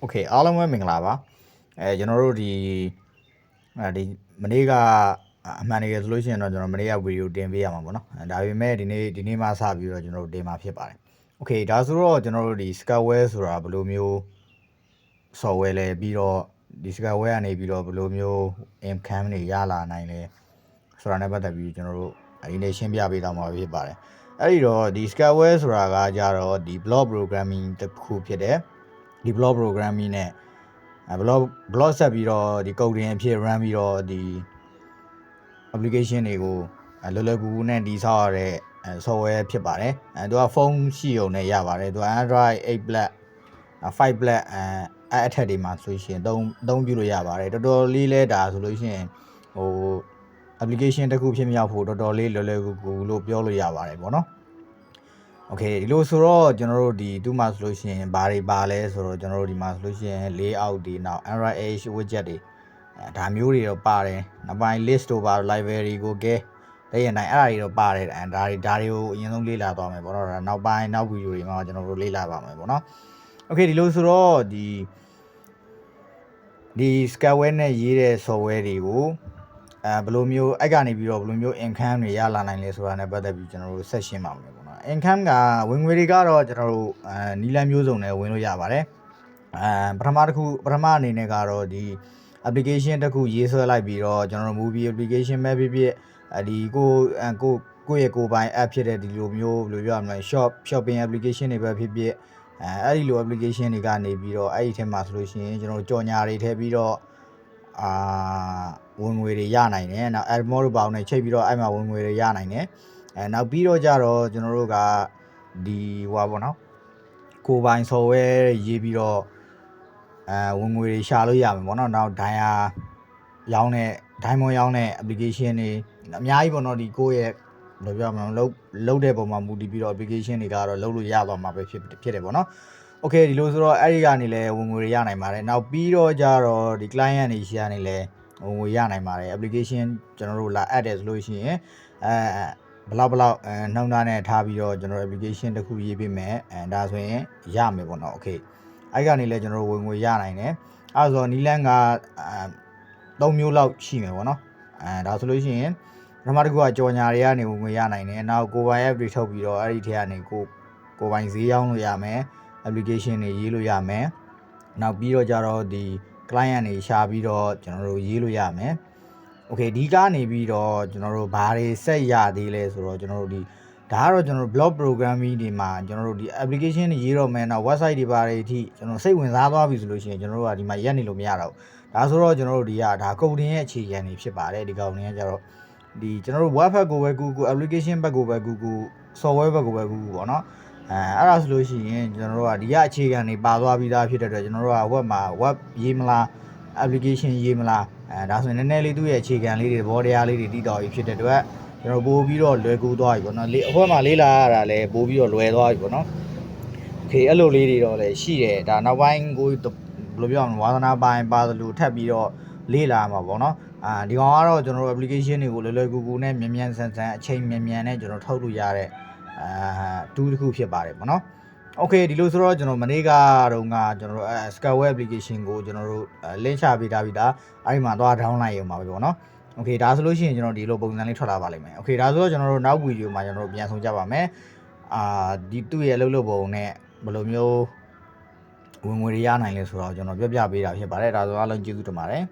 โอเคအားလုံးပဲမင်္ဂလာပါအဲကျွန်တော်တို့ဒီအဲဒီမနေ့ကအမှန်တကယ်ဆိုလို့ရှိရင်တော့ကျွန်တော်မနေ့ကဗီဒီယိုတင်ပေးရမှာပေါ့နော်အဲဒါပေမဲ့ဒီနေ့ဒီနေ့မှစပြီးတော့ကျွန်တော်တို့တင်มาဖြစ်ပါတယ်โอเคဒါဆိုတော့ကျွန်တော်တို့ဒီ Skyware ဆိုတာဘယ်လိုမျိုး software လဲပြီးတော့ဒီ Skyware ကနေပြီးတော့ဘယ်လိုမျိုး income တွေရလာနိုင်လဲဆိုတာနဲ့ပတ်သက်ပြီးကျွန်တော်တို့ဒီနေ့ရှင်းပြပေးတော့မှာဖြစ်ပါတယ်အဲ့ဒီတော့ဒီ Skyware ဆိုတာကကြတော့ဒီ blog programming တစ်ခုဖြစ်တယ် ဒီ blog programming နဲ့အဲ blog blog ဆက်ပြီးတော့ဒီ coding အဖြစ် run ပြီးတော့ဒီ application တွေကိုအဲလွယ်လွယ်ကူကူနဲ့ဒီဆောက်ရတဲ့အဲ software ဖြစ်ပါတယ်အဲသူကဖုန်းရှိုံနဲ့ရပါတယ်သူက Android 8 Black 5 Black အဲအဲ့အထက်တွေမှာဆိုရှင်သုံးသုံးပြလို့ရပါတယ်တော်တော်လေးလဲဒါဆိုလို့ရှိရင်ဟို application တစ်ခုဖြစ်မြောက်ဖို့တော်တော်လေးလွယ်လွယ်ကူကူလို့ပြောလို့ရပါတယ်ပေါ့နော် โอเคဒီလိုဆိုတော့ကျွန်တော်တို့ဒီတူးမှာဆိုလို့ရှိရင်ဘာတွေပါလဲဆိုတော့ကျွန်တော်တို့ဒီမှာဆိုလို့ရှိရင် layout တွေနောက် Android Edge widget တွေအဲဒါမျိုးတွေတော့ပါတယ်နောက်ပိုင်း list တို့ပါ library ကိုကဲတဲ့ရင်တိုင်းအဲ့ဒါတွေတော့ပါတယ်အဲဒါတွေဒါတွေကိုအရင်ဆုံးလေ့လာသွားမယ်ပေါ့နော်ဒါနောက်ပိုင်းနောက်ဗီဒီယိုတွေမှာကျွန်တော်တို့လေ့လာပါမယ်ပေါ့နော်โอเคဒီလိုဆိုတော့ဒီဒီ Skyware နဲ့ရေးတဲ့ software တွေကိုအဲဘယ်လိုမျိုးအဲ့ကနေပြီးတော့ဘယ်လိုမျိုး income တွေရလာနိုင်လဲဆိုတာနဲ့ပတ်သက်ပြီးကျွန်တော်တို့ဆက်ရှင်းပါမယ်ပေါ့နော် ော် income ကဝင်ငွေတွေကတော့ကျွန်တော်တို့အဲနီလန်းမျိုးစုံနဲ့ဝင်လို့ရပါတယ်အဲပထမတစ်ခုပထမအနေနဲ့ကတော့ဒီ application တစ်ခုရေးဆွဲလိုက်ပြီးတော့ကျွန်တော်တို့ movie application ပဲဖြစ်ဖြစ်အဲဒီကိုအဲကိုကိုယ့်ရဲ့ကိုယ်ပိုင် app ဖြစ်တဲ့ဒီလိုမျိုးဘယ်လိုပြောရမလဲ shop shopping application တွေပဲဖြစ်ဖြစ်အဲအဲ့ဒီလို application တွေကနေပြီးတော့အဲ့ဒီထဲမှာဆိုလို့ရှိရင်ကျွန်တော်တို့ကြော်ညာတွေထည့်ပြီးတော့အာဝင်ငွေတွေရနိုင်တယ်နောက် ad mode တို့ပေါင်းနဲ့ချိန်ပြီးတော့အဲ့မှာဝင်ငွေတွေရနိုင်တယ် အဲနောက်ပြီးတော့ကြတော့ကျွန်တော်တို့ကဒီဟွာပေါ့နော်ကိုပိုင် software ရေးပြီးတော့အဲဝင်ငွေတွေရှာလို့ရမှာပေါ့နော်နောက်ဒိုင်ယာရောင်းတဲ့ diamond ရောင်းတဲ့ application တွေအများကြီးပေါ့နော်ဒီကိုယ့်ရဲ့ဘယ်လိုပြောမလဲလုံးလုံးတဲ့ပုံမှာမူတည်ပြီးတော့ application တွေကတော့လုံးလို့ရသွားမှာပဲဖြစ်ဖြစ်တယ်ပေါ့နော် okay ဒီလိုဆိုတော့အဲ့ဒီကနေလဲဝင်ငွေတွေရနိုင်ပါတယ်နောက်ပြီးတော့ကြတော့ဒီ client တွေရှာနေလဲဝင်ငွေရနိုင်ပါတယ် application ကျွန်တော်တို့လာ add တယ်ဆိုလို့ရှိရင်အဲ ဘလောက်ဘလောက်အဲနှောင်းသားနဲ့ထားပြီးတော့ကျွန်တော် application တစ်ခုရေးပေးမယ်အဲဒါဆိုရင်ရမယ်ပေါ့နော် okay အဲ့ကနေလဲကျွန်တော်ဝင်ငွေရနိုင်တယ်အဲ့ဆိုနီလန်းကအဲ၃မျိုးလောက်ရှိမယ်ပေါ့နော်အဲဒါဆိုလို့ရှိရင်ပထမတစ်ခုကကြော်ညာတွေကနေဝင်ငွေရနိုင်တယ်နောက်ကိုပိုင် app တွေထုတ်ပြီးတော့အဲ့ဒီထဲကနေကိုကိုပိုင်ဈေးရောင်းလို့ရမယ် application တွေရေးလို့ရမယ်နောက်ပြီးတော့ကြတော့ဒီ client တွေရှာပြီးတော့ကျွန်တော်တို့ရေးလို့ရမယ် okay ဒီကနေပြီးတော့ကျွန်တော်တို့ဘာတွေဆက်ရသေးလဲဆိုတော့ကျွန်တော်တို့ဒီဒါကတော့ကျွန်တော်တို့ blog programming တွေမှာကျွန်တော်တို့ဒီ application တွေရေးတော့မယ်နောက် website တွေဘာတွေအထိကျွန်တော်စိတ်ဝင်စားသွားပြီဆိုလို့ရှိရင်ကျွန်တော်တို့ကဒီမှာရက်နေလို့မရတော့ဘူးဒါဆိုတော့ကျွန်တော်တို့ဒီကဒါ coding ရဲ့အခြေခံတွေဖြစ်ပါတယ်ဒီကောင်တွေကကြတော့ဒီကျွန်တော်တို့ web ဘက်ကိုပဲ Google application ဘက်ကိုပဲ Google software ဘက်ကိုပဲ Google ပေါ့နော်အဲအဲ့ဒါဆိုလို့ရှိရင်ကျွန်တော်တို့ကဒီကအခြေခံတွေပါသွားပြီးသားဖြစ်တဲ့အတွက်ကျွန်တော်တို့က web မှာ web ရေးမလား application ရေးမလား အဲဒါဆိုရင်နည်းနည်းလေးသူ့ရဲ့အခြေခံလေးတွေသဘောတရားလေးတွေတည်တော်ပြီးဖြစ်တဲ့အတွက်ကျွန်တော်ပို့ပြီးတော့လွယ်ကူသွားပြီပေါ့နော်လေအခွက်မှာလေးလာရတာလည်းပို့ပြီးတော့လွယ်သွားပြီပေါ့နော်โอเคအဲ့လိုလေးတွေတော့လည်းရှိတယ်ဒါနောက်ပိုင်းကိုဘယ်လိုပြောမလဲဝါသနာပိုင်းပါသလိုထပ်ပြီးတော့လေးလာမှာပေါ့နော်အာဒီကောင်ကတော့ကျွန်တော်တို့ application တွေကိုလွယ်လွယ်ကူကူနဲ့မြန်မြန်ဆန်ဆန်အချိန်မြန်မြန်နဲ့ကျွန်တော်ထုတ်လို့ရတဲ့အာတူးတစ်ခုဖြစ်ပါတယ်ပေါ့နော် โอเคဒီလိုဆိုတော့ကျွန်တော်မနေ့ကတော့ကကျွန်တော်တို့အဲ Skyware application ကိုကျွန်တော်တို့ link ချပေးထားပြီးသားအဲ့ဒီမှာသွား download ရုံပါပဲပေါ့နော်โอเคဒါဆိုလို့ရှိရင်ကျွန်တော်ဒီလိုပုံစံလေးထွက်လာပါလိမ့်မယ်โอเคဒါဆိုတော့ကျွန်တော်တို့နောက်ဗီဒီယိုမှာကျွန်တော်တို့ပြန်ဆောင်ကြပါမယ်အာဒီသူ့ရဲ့အလုပ်လုပ်ပုံနဲ့ဘယ်လိုမျိုးဝင်ငွေရရနိုင်လဲဆိုတော့ကျွန်တော်ပြောပြပေးတာဖြစ်ပါတယ်ဒါဆိုအားလုံးကျေးဇူးတင်ပါတယ်